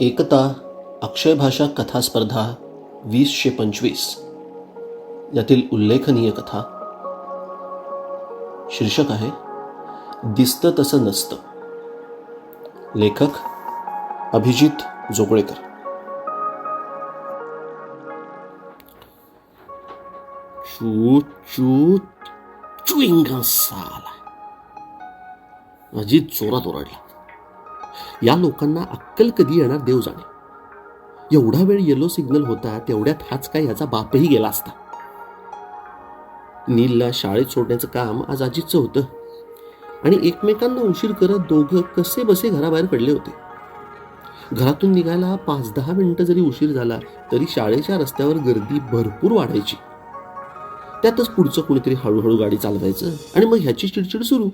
एकता अक्षय भाषा कथा स्पर्धा वीसशे पंचवीस. यातील उल्लेखनीय कथा. शीर्षक आहे दिसतं तसं नसतं. लेखक अभिजित जोगळेकर. चूत चूत चुईंग साला. अजित जोरात ओरडला. या लोकांना अक्कल कधी येणार देव जाणे. एवढा वेळ येलो सिग्नल होता तेवढ्यात हाच काय याचा बापही गेला असता. नीलला शाळेत सोडण्याचं काम आज अजितचं होतं. आणि एकमेकांना उशीर करत दोघं कसे बसे घराबाहेर पडले होते. घरातून निघायला पाच दहा मिनिटं जरी उशीर झाला तरी शाळेच्या रस्त्यावर गर्दी भरपूर वाढायची. त्यातच पुढचं कुणीतरी हळूहळू गाडी चालवायचं आणि मग ह्याची चिडचिड सुरू.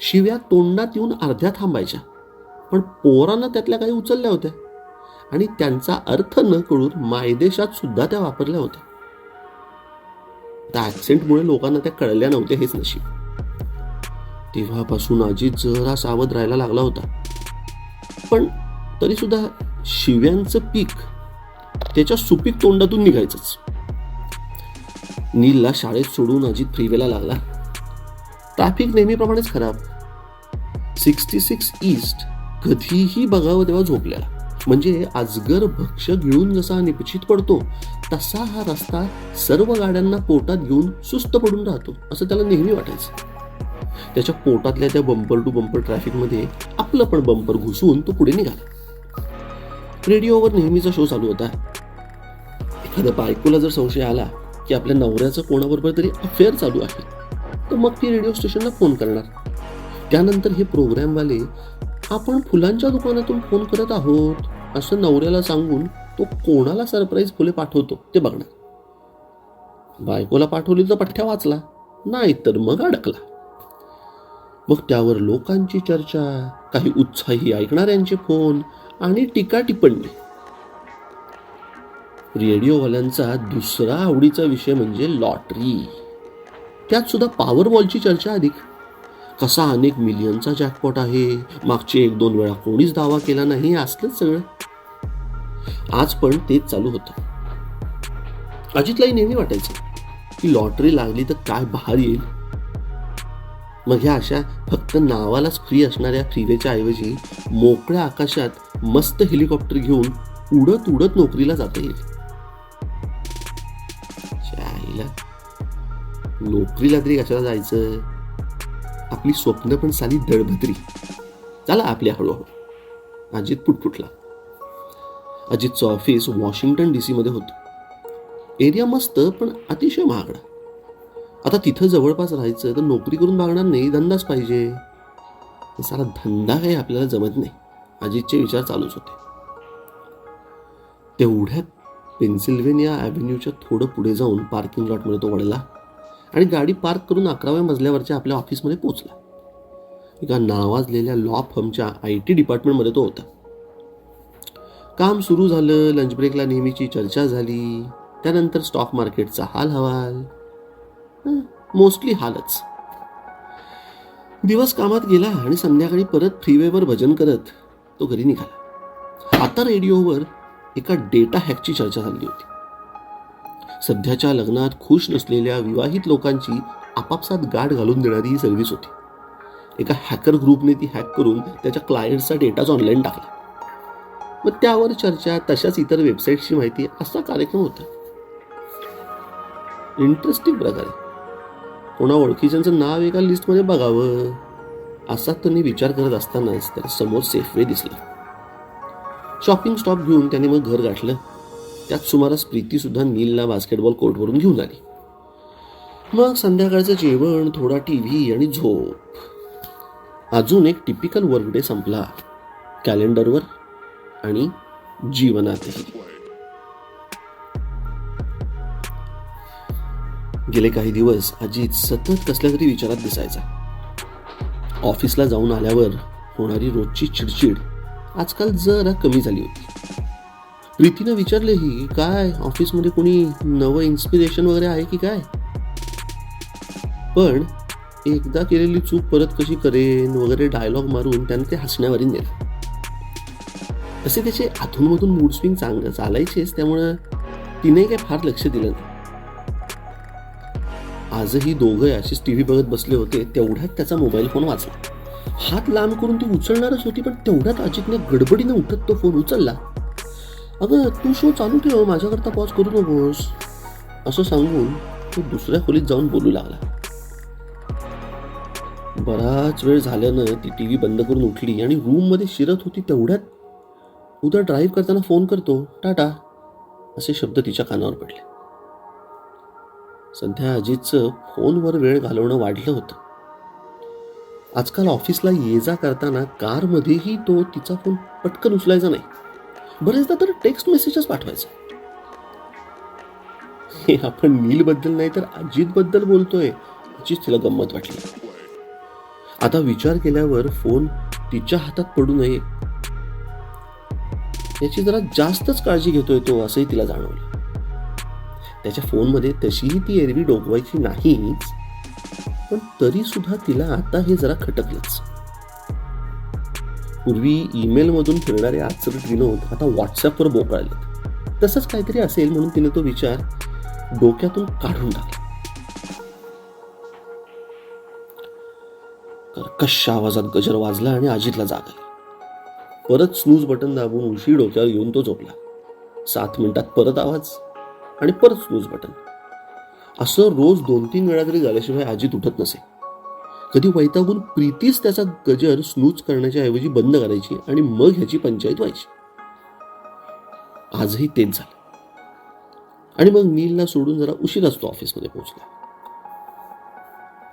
शिव्या तोंडात येऊन अर्ध्या थांबायच्या. पण पोरांना त्यातल्या काही उचलल्या होत्या. आणि त्यांचा अर्थ न कळून मायदेशात सुद्धा त्या वापरल्या होत्या. त्या ऍक्सेंटमुळे लोकांना त्या कळल्या नव्हत्या हेच नशीब. तेव्हापासून अजित जरा सावध राहायला लागला होता. पण तरी सुद्धा शिव्यांचं पीक त्याच्या सुपीक तोंडातून निघायचंच. नीलला शाळेत सोडून अजित फ्रीवेला लागला. ट्रॅफिक नेहमीप्रमाणेच खराब. सिक्स्टी सिक्स ईस्ट कधीही बघावं तेव्हा झोपलेला म्हणजे अजगर भक्ष गिळून जसा निपचित पडतो तसा हा रस्ता सर्व गाड्यांना पोटात घेऊन सुस्त पडून राहतो असं त्याला नेहमी वाटायचं. त्याच्या पोटातल्या त्या बंपर टू बंपर ट्रॅफिकमध्ये आपलं पण बंपर घुसून तो पुढे निघाला. रेडिओवर नेहमीचा शो चालू होता. एखाद्या बायकोला जर संशय आला की आपल्या नवऱ्याचं कोणाबरोबर तरी अफेअर चालू आहे तर मग ती रेडिओ स्टेशनला फोन करणार. त्यानंतर हे प्रोग्रॅमवाले आपण फुलांच्या दुकानातून फोन करत आहोत असं नवऱ्याला सांगून तो कोणाला सरप्राईज फुले पाठवतो ते बघणार. बायकोला पाठवली तर पठ्ठ्या वाचला नाही तर मग अडकला. मग त्यावर लोकांची चर्चा काही उत्साही ऐकणाऱ्यांचे फोन आणि टीका टिप्पणी. रेडिओवाल्यांचा दुसरा आवडीचा विषय म्हणजे लॉटरी. त्यात सुद्धा पॉवर बॉलची चर्चा अधिक. कसा अनेक मिलियनचा जॅकपॉट आहे? मागचे एक दोन वेळा कोणीच दावा केला नाही असलंच सगळं. आज पण तेच चालू होतं. अजितलाही नेहमी वाटायचं की लॉटरी लागली तर काय बाहेर येईल? मग ह्या अशा फक्त नावालाच फ्री असणाऱ्या फ्रीवेच्या ऐवजी मोकळ्या आकाशात मस्त हेलिकॉप्टर घेऊन उडत उडत नोकरीला जाता येईल. नोकरीला तरी कशाला जायचं? आपली स्वप्न पण साली दळभद्री. चला आपल्या हळूहळू. अजित पुटपुटला. अजितचं ऑफिस वॉशिंग्टन डी सी मध्ये होतं. एरिया मस्त पण अतिशय महागडा. आता तिथं जवळपास राहायचं तर नोकरी करून भागणार नाही धंदाच पाहिजे. सारा धंदा काही आपल्याला जमत नाही. अजितचे विचार चालूच होते. तेवढ्यात पेन्सिल्वेनिया ॲव्हेन्यूच्या थोडं पुढे जाऊन पार्किंग लॉटमध्ये तो वळला. आणि गाडी पार्क करून अकराव्या मजल्यावरच्या आपल्या ऑफिसमध्ये पोहोचला. एका नावाजलेल्या लॉ फर्मच्या आय टी डिपार्टमेंटमध्ये तो होता. काम सुरू झालं लंच ब्रेकला नेहमीची चर्चा झाली त्यानंतर स्टॉक मार्केटचा हाल हवाल मोस्टली हालच. दिवस कामात गेला आणि संध्याकाळी परत फ्रीवेवर भजन करत तो घरी निघाला. आता रेडिओवर एका डेटा हॅकची चर्चा झाली होती. सध्याच्या लग्नात खुश नसलेल्या विवाहित लोकांची आपापसात गाठ घालून देणारी ही सर्व्हिस होती. एका हॅकर ग्रुपने ती हॅक करून त्याच्या क्लायंटचा डेटाच ऑनलाईन टाकला. मग त्यावर चर्चा तशाच इतर वेबसाईटची माहिती असा कार्यक्रम होता. इंटरेस्टिंग प्रकारे. कोणा ओळखीच्यांचं नाव एका लिस्टमध्ये बघावं असा त्यांनी विचार करत असतानाच त्याला समोर सेफवे दिसला. शॉपिंग स्टॉप घेऊन त्याने मग घर गाठलं. त्यात सुमारास प्रीती सुद्धा नीलला बास्केटबॉल कोर्टवरून घेऊन आली. मग संध्याकाळचं जेवण थोडा टी व्ही आणि झोप. अजून एक टिपिकल वर्कडे संपला. कॅलेंडरवर आणि जीवनातही. गेले काही दिवस अजित सतत कसल्या तरी विचारात दिसायचा. ऑफिसला जाऊन आल्यावर होणारी रोजची चिडचिड आजकाल जरा कमी झाली होती. प्रीतीनं विचारलेही काय? ऑफिसमध्ये कोणी नवं इन्स्पिरेशन वगैरे आहे की काय? पण एकदा केलेली चूक परत कशी करेन वगैरे डायलॉग मारून त्यानं ते हसण्यावरी नेलं. तसे त्याचे अधूनमधून मूड स्विंग चांग चालायचेच त्यामुळं तिने काय फार लक्ष दिलं नाही. आजही दोघं अशीच टी व्ही बघत बसले होते तेवढ्यात त्याचा मोबाईल फोन वाचला हात लांब करून ती उचलणारच होती पण तेवढ्यात अजितने गडबडीने उठत तो फोन उचलला. अगं तू शो चालू ठेव माझ्याकरता पॉज करू नकोस. असं सांगून तो दुसऱ्या खोलीत जाऊन बोलू लागला. बराच वेळ झाल्यानं ती टी व्ही बंद करून उठली आणि रूममध्ये शिरत होती तेवढ्यात. उद्या ड्राईव्ह करताना फोन करतो. टाटा. असे शब्द तिच्या कानावर पडले. सध्या अजितचं फोनवर वेळ घालवणं वाढलं होतं. आजकाल ऑफिसला ये जा करताना कारमध्येही तो तिचा फोन पटकन उचलायचा नाही. बरेचदा तर टेक्स्ट मेसेजच पाठवायचा. हे आपण नील बद्दल नाही तर अजित बद्दल बोलतोय अजित तिला गंमत वाटली. आता विचार केल्यावर फोन तिच्या हातात पडू नये. याची जरा जास्तच काळजी घेतोय तो असंही तिला जाणवलं. त्याच्या फोनमध्ये तशीही ती एरवी डोकवायची नाहीच पण तरी सुद्धा तिला आता हे जरा खटकलंच. पूर्वी ईमेल मधून फिरणारे आचरट विनोद आता व्हॉट्सअपवर बोकाळले तसंच काहीतरी असेल म्हणून तिने तो विचार डोक्यातून काढून टाकला. कर्कश आवाजात गजर वाजला आणि अजितला जाग आली. परत स्नूज बटन दाबून उशी डोक्यावर येऊन तो झोपला. सात मिनिटात परत आवाज आणि परत स्नूज बटन असं रोज दोन तीन वेळा तरी झाल्याशिवाय अजित उठत नसे. कधी वैतागून प्रीतीच त्याचा गजर स्नूज करण्याच्या ऐवजी बंद करायची आणि मग ह्याची पंचायत व्हायची. आजही तेच झालं. आणि मग नीलला सोडून जरा उशीर असतो ऑफिसमध्ये पोहोचला.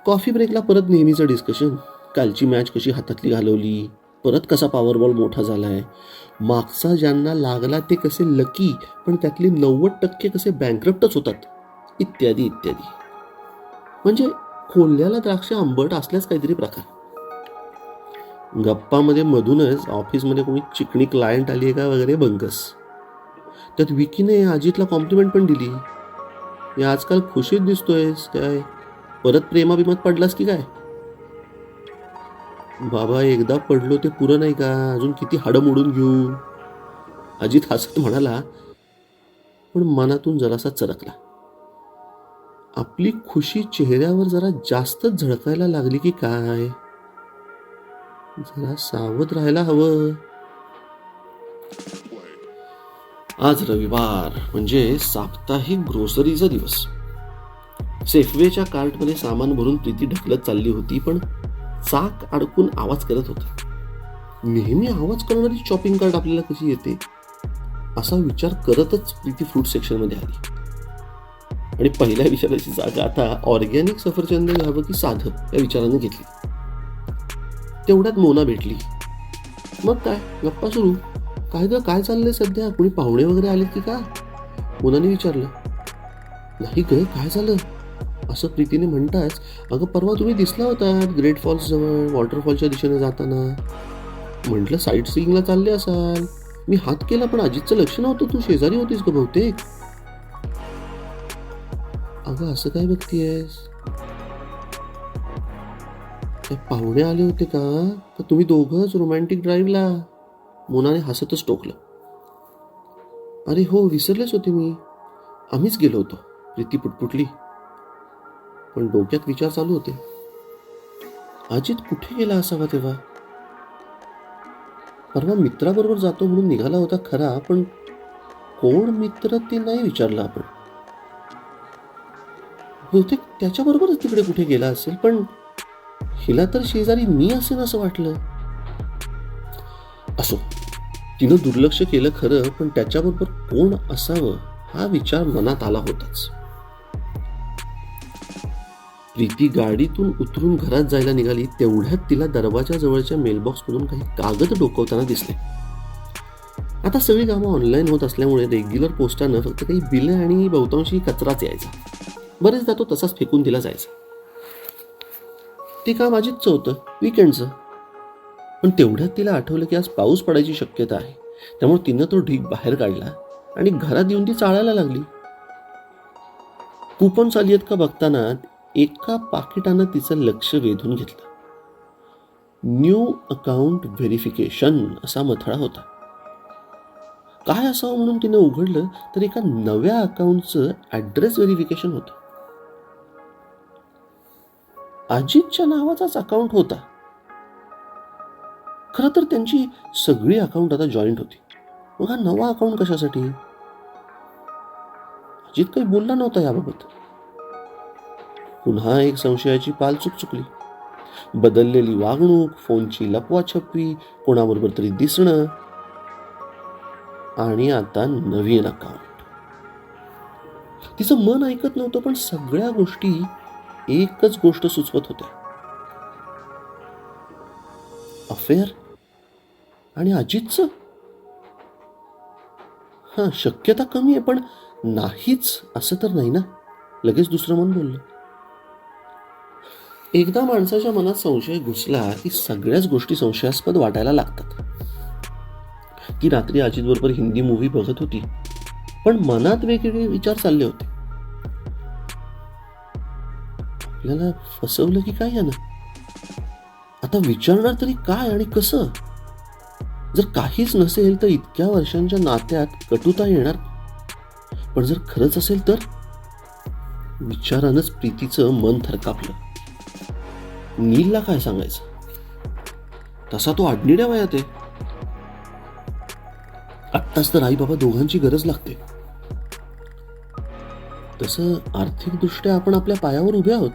कॉफी ब्रेकला परत नेहमीचं डिस्कशन कालची मॅच कशी हातातली घालवली? परत कसा पॉवरबॉल मोठा झालाय? मागचा ज्यांना लागला ते कसे लकी पण त्यातले नव्वद टक्के कसे बँकरप्टच होतात? इत्यादी इत्यादी. म्हणजे कोल्ह्याला द्राक्ष आंबट असल्याच काहीतरी प्रकार. गप्पामध्ये मधूनच ऑफिसमध्ये कोणी चिकणी क्लायंट आली आहे का वगैरे बंगस. त्यात विकीने अजितला कॉम्प्लिमेंट पण दिली. हे आजकाल खुशीत दिसतोयस काय? परत प्रेमाभिमात पडलास की काय? बाबा एकदा पडलो ते पुरं नाही का? अजून किती हाडं मोडून घेऊ? अजित हसत म्हणाला पण मनातून जरासा चरकला. आपली खुशी चेहऱ्यावर जरा जास्तच झळकायला लागली की काय? जरा सावध राहायला हवं. आज रविवार म्हणजे साप्ताहिक ग्रोसरीचा दिवस. सेफवेच्या कार्टमध्ये सामान भरून प्रीती ढकलत चालली होती पण चाक अडकून आवाज करत होता. नेहमी आवाज करणारी शॉपिंग कार्ट आपल्याला कशी येते? असा विचार करतच प्रीती फ्रूट सेक्शनमध्ये आली. आणि पहिल्या विचाराची जागा आता ऑर्गॅनिक सफरचंद घ्यावं की साधं या विचाराने घेतली. तेवढ्यात मोना भेटली. मग काय? गप्पा सुरू. काय ग काय चाललंय सध्या? कोणी पाहुणे वगैरे आलेत की का? मोनाने विचारलं. नाही ग काय झालं? असं प्रीतीने म्हणताच अगं परवा तुम्ही दिसला होता ग्रेट फॉल्स जवळ वॉटरफॉलच्या दिशेने जाताना. म्हटलं साईट सीईंगला चालले असाल. मी हात केला पण अजितचं लक्ष नव्हतं. तू शेजारी होतीस ग बहुतेक. अगं असं काय बघतीयस? काय पाहुणे आले होते का? तर तुम्ही दोघंच रोमॅन्टिक ड्राईव्हला मोनाने हसतच टोकलं. अरे हो विसरलेच होते मी. आम्हीच गेलो होतो प्रीती पुटपुटली. पण डोक्यात विचार चालू होते. अजित कुठे गेला असावा तेव्हा? परवा मित्राबरोबर जातो म्हणून निघाला होता खरा पण कोण मित्र ते नाही विचारलं आपण. बहुतेक त्याच्याबरोबरच तिकडे कुठे गेला असेल पण हिला तर शेजारी मी असेल असं वाटलं. असो तिनं दुर्लक्ष केलं खरं पण त्याच्याबरोबर कोण असावं हा विचार मनात आला होताच. प्रीती गाडीतून उतरून घरात जायला निघाली तेवढ्यात तिला दरवाजा जवळच्या मेलबॉक्समधून काही कागद डोकवताना दिसले. आता सगळी कामं ऑनलाईन होत असल्यामुळे रेग्युलर पोस्टानं फक्त काही बिलं आणि बहुतांशी कचराच यायचा. बरेचदा तो तसाच फेकून दिला जायचा. ते काम अजितचं होतं विकेंडचं पण तेवढ्यात तिला आठवलं की आज पाऊस पडायची शक्यता आहे. त्यामुळे तिनं तो ढीग बाहेर काढला आणि घरात येऊन ती चाळायला लागली. कुपन चाली आहेत का बघताना एका पाकिटानं तिचं लक्ष वेधून घेतलं. न्यू अकाउंट व्हेरिफिकेशन असा मथळा होता. काय असावं म्हणून तिनं उघडलं तर एका नव्या अकाउंटचं ॲड्रेस व्हेरिफिकेशन होतं. अजितच्या नावाचाच अकाउंट होता. खरं तर त्यांची सगळी अकाउंट आता जॉईंट होती. मग हा नवा अकाउंट कशासाठी? अजित काही बोलला नव्हता याबाबत. पुन्हा एक संशयाची पाल चूक चुकली. बदललेली वागणूक फोनची लपवाछपवी कोणाबरोबर तरी दिसणं आणि आता नवीन अकाउंट तिचं मन ऐकत नव्हतं पण सगळ्या गोष्टी एकच गोष्ट सुचवत होत्या. अफेअर आणि अजितचं? हा शक्यता कमी आहे पण नाहीच असं तर नाही ना? लगेच दुसरं मन बोललं. एकदा माणसाच्या मनात संशय घुसला की सगळ्याच गोष्टी संशयास्पद वाटायला लागतात. ती रात्री अजित बरोबर हिंदी मूव्ही बघत होती पण मनात वेगवेगळे विचार चालले होते. आपल्याला फसवलं की काय यानं? आता विचारणार तरी काय आणि कसं? जर काहीच नसेल तर इतक्या वर्षांच्या नात्यात कटुता येणार. पण जर खरंच असेल तर? विचारानंच प्रीतीचं मन थरकापलं. नीलला काय सांगायचं? तसा तो आडनिड्या वयात आहे. आत्ताच तर आई बाबा दोघांची गरज लागते. तसं आर्थिकदृष्ट्या आपण आपल्या पायावर उभे आहोत.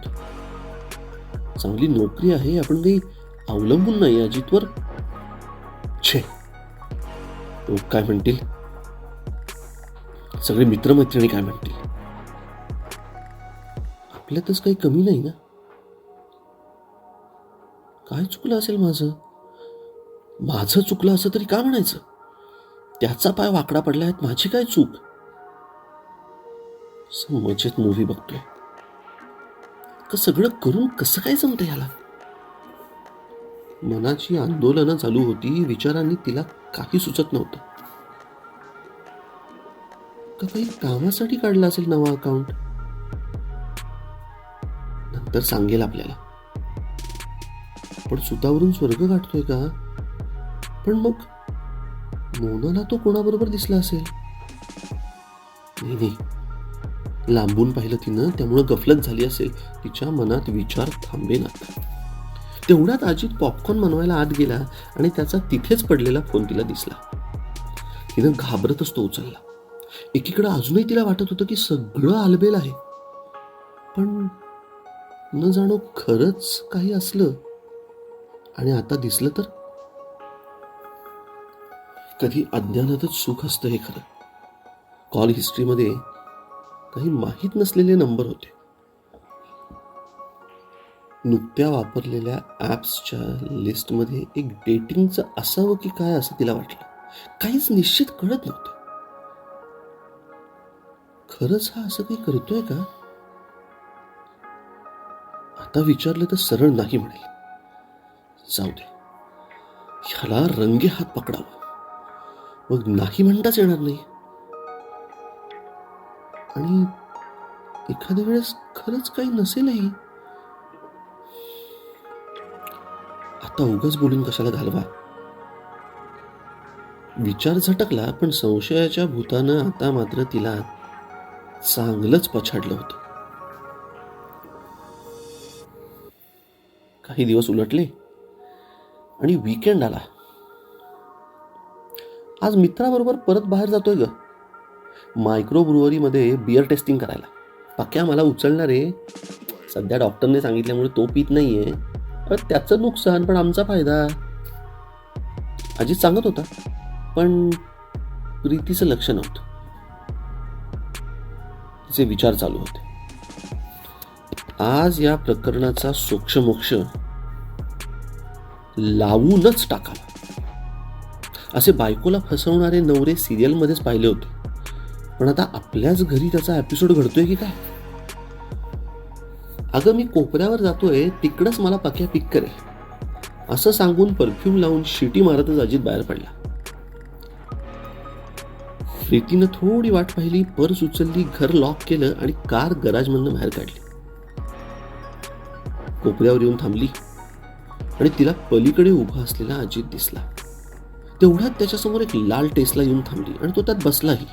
चांगली नोकरी आहे आपण काही अवलंबून नाही अजितवर छे. लोक काय म्हणतील? सगळे मित्रमैत्रिणी काय म्हणतील? आपल्यातच काही कमी नाही ना? काय चुकलं असेल माझं? माझं चुकलं असं तरी का म्हणायचं? त्याचा पाय वाकडा पडला आहेत माझी काय चूक? मजेत मूवी बघतोय. का सगळं करून कसं काय जमतं याला? मनाची आंदोलनं चालू होती विचारांनी तिला काही सुचत नव्हतं. का काही कामासाठी काढला असेल नवा अकाउंट नंतर सांगेल आपल्याला. पण सुतावरून स्वर्ग गाठतोय का? पण मग मोनाला तो कोणाबरोबर दिसला असेल? नाही नाही. लांबून पाहिलं तिनं त्यामुळं गफलत झाली असेल. तिच्या मनात विचार थांबेनात तेवढ्यात अजित पॉपकॉर्न बनवायला आत गेला आणि त्याचा तिथेच पडलेला फोन तिला दिसला. तिनं घाबरतच तो उचलला. एकीकडं अजूनही तिला वाटत होतं की सगळं आलबेल आहे. पण न जाणो खरंच काही असलं. आणि आता दिसलं तर? कधी अज्ञानातच सुख असतं हे खरं. कॉल हिस्ट्रीमध्ये काही माहीत नसलेले नंबर होते. नुकत्या वापरलेल्या ॲप्सच्या लिस्टमध्ये एक डेटिंगचं असावं की काय असं तिला वाटलं. काहीच निश्चित कळत नव्हतं. खरंच हा असं काही करतोय का? आता विचारलं तर सरळ नाही म्हणेल. जाऊ दे. ह्याला रंगे हात पकडावा. मग नाही म्हणताच येणार नाही. आणि एखाद्या वेळेस खरंच काही नसेलही. आता उगाच बोलून कशाला घालवा? विचार झटकला पण संशयाच्या भूतानं आता मात्र तिला चांगलंच पछाडलं होतं. काही दिवस उलटले आणि वीकेंड आला. आज मित्राबरोबर परत बाहेर जातोय ग. मायक्रो ब्रुवरीमध्ये बिअर टेस्टिंग करायला. पक्या मला उचलणारे सध्या डॉक्टरने सांगितल्यामुळे तो पीत नाहीये पण त्याचं नुकसान पण आमचा फायदा. अजित सांगत होता पण प्रीतीचं लक्ष नव्हतं. तिचे विचार चालू होते. आज या प्रकरणाचा सोक्षमोक्ष लावूनच टाकावा. असे बायकोला फसवणारे नवरे सिरियलमध्येच पाहिले होते. पण आता आपल्याच घरी त्याचा एपिसोड घडतोय की काय? अगं मी कोपऱ्यावर जातोय तिकडच मला पक्या पिक करेल. असं सांगून परफ्यूम लावून शिटी मारतच अजित बाहेर पडला. प्रीतीनं थोडी वाट पाहिली पर्स उचलली घर लॉक केलं आणि कार गराजमधनं बाहेर काढली. कोपऱ्यावर येऊन थांबली. आणि तिला पलीकडे उभा असलेला अजित दिसला. तेवढ्यात त्याच्यासमोर एक लाल टेस्ला येऊन थांबली आणि तो त्यात बसलाही.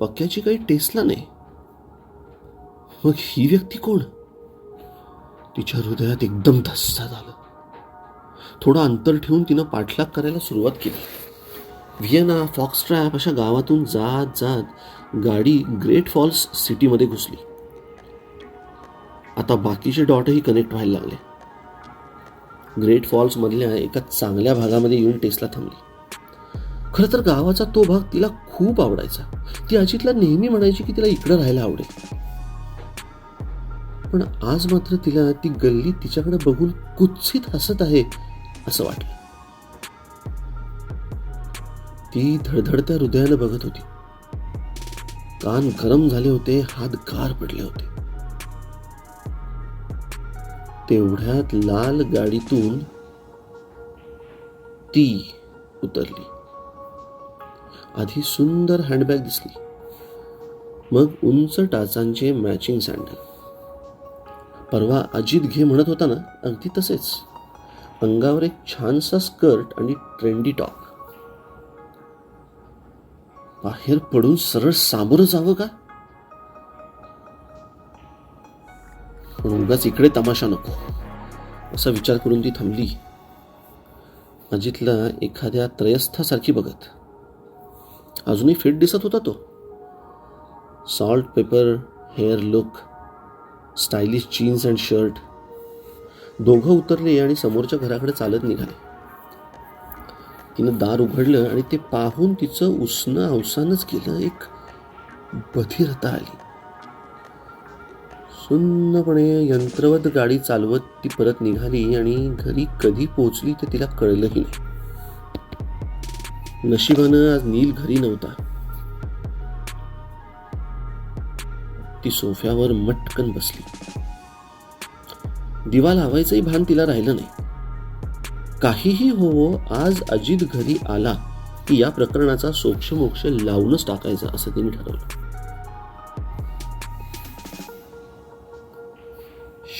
पक्क्याची काही टेसला नाही. मग ही व्यक्ती कोण? तिच्या हृदयात एकदम धस्सा झालं. थोडं अंतर ठेवून तिनं पाठलाग करायला सुरुवात केली. व्हिएना फॉक्सट्रॅप अशा गावातून जात जात गाडी ग्रेट फॉल्स सिटीमध्ये घुसली. आता बाकीचे डॉटही कनेक्ट व्हायला लागले. ग्रेट फॉल्समधल्या एका चांगल्या भागामध्ये येऊन टेस्ला थांबली. खरं तर गावाचा तो भाग तिला खूप आवडायचा. ती अजितला नेहमी म्हणायची की तिला इकडं राहायला आवडेल. पण आज मात्र तिला ती गल्ली तिच्याकडे बघून कुत्सित हसत आहे असं वाटलं. ती धडधडत्या हृदयानं बघत होती. कान गरम झाले होते हात गार पडले होते. तेवढ्यात लाल गाडीतून ती उतरली. आधी सुंदर हँडबॅग दिसली. मग उंच टाचांचे मॅचिंग सँडल परवा अजित घे म्हणत होता ना अगदी तसेच. अंगावर एक छानसा स्कर्ट आणि ट्रेंडी टॉप बाहेर पडून सरळ सामोरं जावं का? पण उगाच इकडे तमाशा नको. असा विचार करून ती थांबली. अजितला एखाद्या त्रयस्थासारखी बघत. अजूनही फिट दिसत होता तो. Salt pepper hair look stylish jeans and shirt दोघं उतरले आणि समोरच्या घराकडे चालत निघाले. तिनं दार उघडलं आणि ते पाहून तिचं उसणं अवसानच केलं. एक बधिरता आली. सुन्नपणे यंत्रवत गाडी चालवत ती परत निघाली आणि घरी कधी पोचली ते तिला कळलंही नाही. नशिबानं आज नील घरी नव्हता. ती सोफ्यावर मटकन बसली. दिवा लावायचंही भान तिला राहिलं नाही. काहीही होवो आज अजित घरी आला की या प्रकरणाचा सोक्षमोक्ष लावूनच टाकायचा असं तिने ठरवलं.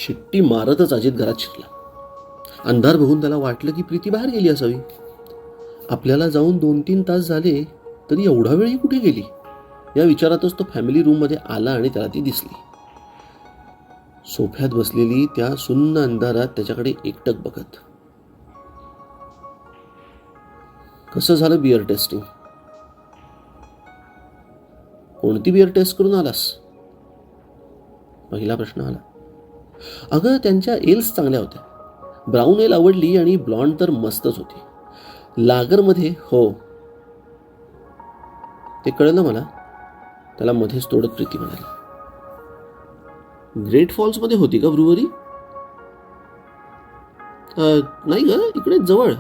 शिट्टी मारतच अजित घरात शिरला. अंधार बघून त्याला वाटलं की प्रीती बाहेर गेली असावी. आपल्याला जाऊन दोन तीन तास झाले तरी एवढा वेळही कुठे गेली? या विचारातच तो फॅमिली रूममध्ये आला आणि त्याला ती दिसली. सोफ्यात बसलेली त्या सुन्न अंधारात त्याच्याकडे एकटक बघत. कसं झालं बिअर टेस्टिंग कोणती बिअर टेस्ट करून आलास? पहिला प्रश्न आला. अगं त्यांच्या एल्स चांगल्या होत्या. ब्राऊन एल आवडली आणि ब्लॉन्ड तर मस्तच होती. लागरमध्ये हो. ते कळलं मला? त्याला मध्येच तोडत प्रीती म्हणाली. ग्रेट फॉल्समध्ये होती का ब्रुवरी? नाही ग इकडे जवळ.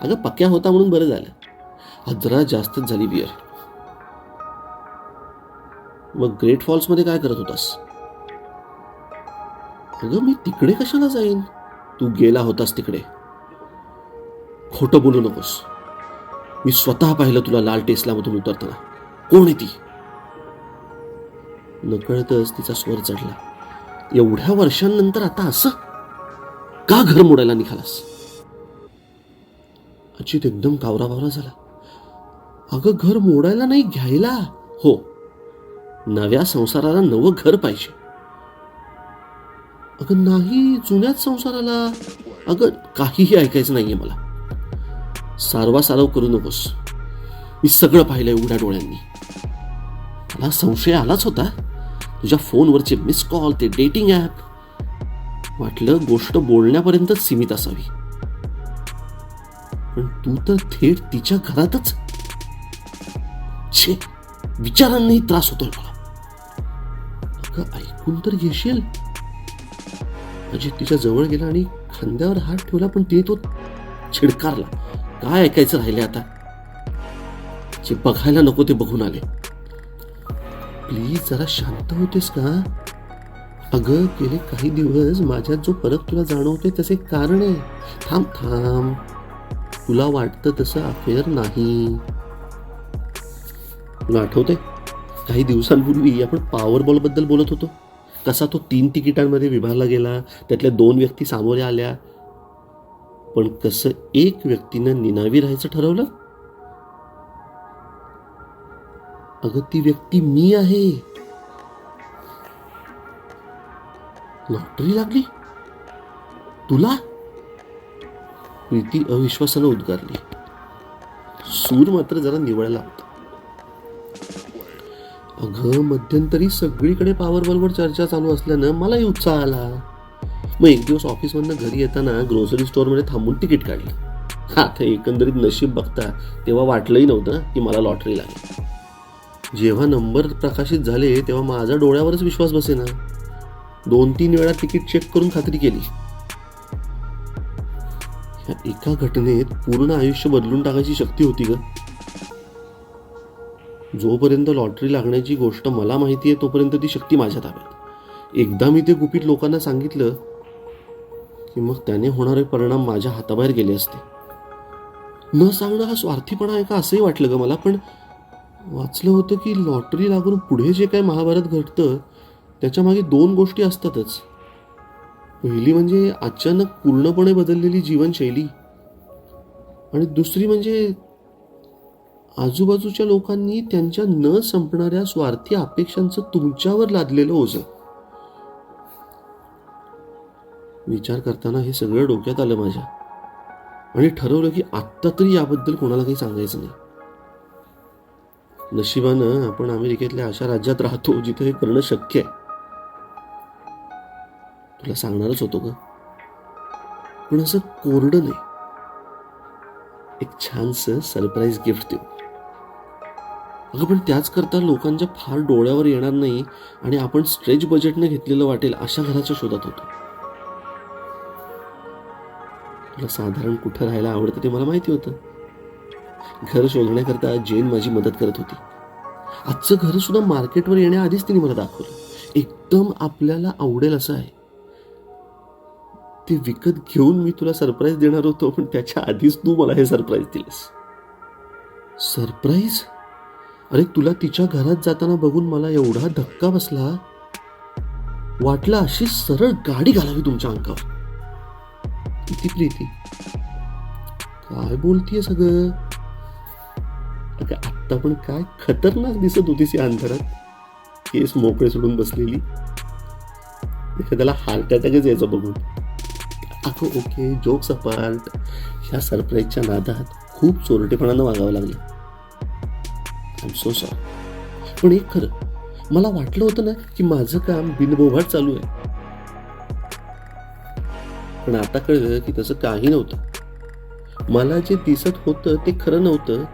अगं पक्क्या होता म्हणून बरं झालं. आज जरा जास्तच झाली बिअर मग ग्रेट फॉल्समध्ये काय करत होतास? अगं मी तिकडे कशाला जाईन? तू गेला होतास तिकडे. खोटं बोलू नकोस. मी स्वतः पाहिलं तुला लाल टेस्लामधून उतरताना. कोण आहे ती? नकळतच तिचा स्वर चढला. एवढ्या वर्षांनंतर आता असं? का घर मोडायला निघालास? अजित एकदम कावरा बावरा झाला. अगं घर मोडायला नाही घ्यायला? हो. नव्या संसाराला नवं घर पाहिजे. अगं नाही जुन्याच संसाराला. अगं काहीही ऐकायचं नाहीये मला. सारवा सारव करू नकोस. मी सगळं पाहिलंय उघड्या डोळ्यांनी. मला संशय आलाच होता. तुझ्या फोनवरचे मिस कॉल ते डेटिंग ॲप वाटलं गोष्ट बोलण्यापर्यंतच सीमित असावी. पण तू तर थेट तिच्या घरातच. छे विचारांनाही त्रास होतोय मला. अगं ऐकून तर घेशील. अजित तिच्या जवळ गेला आणि खांद्यावर हात ठेवला पण तिने तो छिडकारला. काय ऐकायचं राहिले आता? जे बघायला नको ते बघून आले. प्लीज जरा शांत होतेस का? अगं गेले काही दिवस माझ्यात जो फरक तुला जाणवतोय त्याचे कारण आहे. थांब थांब. तुला वाटतं तसं अफेअर नाही. तुला आठवते काही दिवसांपूर्वी आपण पॉवर बॉलबद्दल बोलत होतो. कसा तो तीन तिकिटांमध्ये विभागला गेला त्यातल्या दोन व्यक्ती सामोरे आल्या पण कसं एक व्यक्तीनं निनावी राहायचं ठरवलं? अगं ती व्यक्ती मी आहे. लॉटरी लागली? तुला? प्रीती अविश्वासानं उद्गारली. सूर मात्र जरा निवळला होता. अगं मध्यंतरी सगळीकडे पॉवरबॉलवर चर्चा चालू असल्यानं मलाही उत्साह आला. मग एक दिवस ऑफिसमधनं घरी येताना ग्रोसरी स्टोअरमध्ये थांबून तिकीट काढलं. हा आता एकंदरीत नशीब बघता तेव्हा वाटलंही नव्हतं की मला लॉटरी लागेल. जेव्हा नंबर प्रकाशित झाले तेव्हा माझा डोळ्यावरच विश्वास बसेना. दोन तीन वेळा तिकीट चेक करून खात्री केली. या एका घटनेत पूर्ण आयुष्य बदलून टाकायची शक्ती होती ग. जोपर्यंत लॉटरी लागण्याची गोष्ट मला माहिती आहे तोपर्यंत ती शक्ती माझ्या ताब्यात एकदा मी ते गुपित लोकांना सांगितलं की मग त्याने होणारे परिणाम माझ्या हाताबाहेर गेले असते. न सांगणं हा स्वार्थीपणा आहे का? असंही वाटलं ग मला पण वाचलं होतं की लॉटरी लागून पुढे जे काही महाभारत घडतं त्याच्यामागे दोन गोष्टी असतातच. पहिली म्हणजे अचानक पूर्णपणे बदललेली जीवनशैली आणि दुसरी म्हणजे आजूबाजूच्या लोकांनी त्यांच्या न संपणाऱ्या स्वार्थी अपेक्षांचं तुमच्यावर लादलेलं ओझं. विचार करताना हे सगळं डोक्यात आलं माझ्या. आणि ठरवलं की आत्ता तरी याबद्दल कोणाला काही सांगायचं नाही. नशिबानं आपण अमेरिकेतल्या अशा राज्यात राहतो जिथे हे करणं शक्य आहे. तुला सांगणारच होतो ग. पण असं कोरडं नाही. एक छानस सरप्राईज गिफ्ट देऊ. अगं पण त्याच करता लोकांच्या फार डोळ्यावर येणार नाही आणि आपण स्ट्रेच बजेटने घेतलेलं वाटेल अशा घराच्या शोधात होतो. तुला साधारण कुठं राहायला आवडतं ते मला माहिती होतं. घर शोधण्याकरता जेन माझी मदत करत होती. आजचं घर सुद्धा मार्केटवर येण्याआधीच तिने मला दाखवलं. एकदम आपल्याला आवडेल असं आहे. ते विकत घेऊन मी तुला सरप्राईज देणार होतो पण त्याच्या आधीच तू मला हे सरप्राईज दिलंस. सरप्राईज अरे तुला तिच्या घरात जाताना बघून मला एवढा धक्का बसला? वाटलं अशी सरळ गाडी घालावी तुमच्या अंकावर किती प्रीती. काय बोलतीये सगळं? अगं आत्ता पण काय खतरनाक दिसत होतीस या अंधारात. केस मोकळे सोडून बसलेली. एखाद्याला हार्ट अटॅकच यायचा बघून. अगं ओके जोक्स अपार्ट ह्या सरप्राईजच्या नादात खूप चोरटेपणानं वागावं लागलं. आय एम सो सॉरी पण एक खरं मला वाटलं होतं ना की माझं काम बिनबोभाट चालू आहे. पण आता कळलं की तसं काही नव्हतं. मला जे दिसत होतं ते खरं नव्हतं.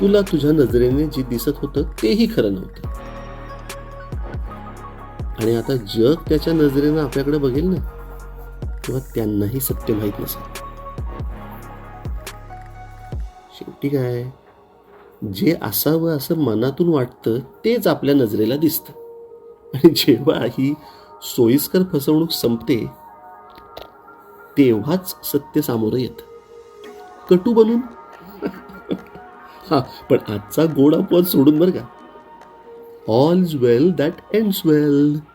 तुला तुझ्या नजरेने जे दिसत होतं तेही खरं नव्हतं. आणि आता जग त्याच्या नजरेनं आपल्याकडे बघेल ना तेव्हा त्यांनाही सत्य माहीत नसेल. शेवटी काय? जे असावं असं मनातून वाटतं तेच आपल्या नजरेला दिसतं. आणि जेव्हा ही सोयीस्कर फसवणूक संपते तेव्हाच सत्य सामोरं येतं. कटू बनून? हा पण आजचा गोड अपवाद सोडून बरं का. All is well that ends well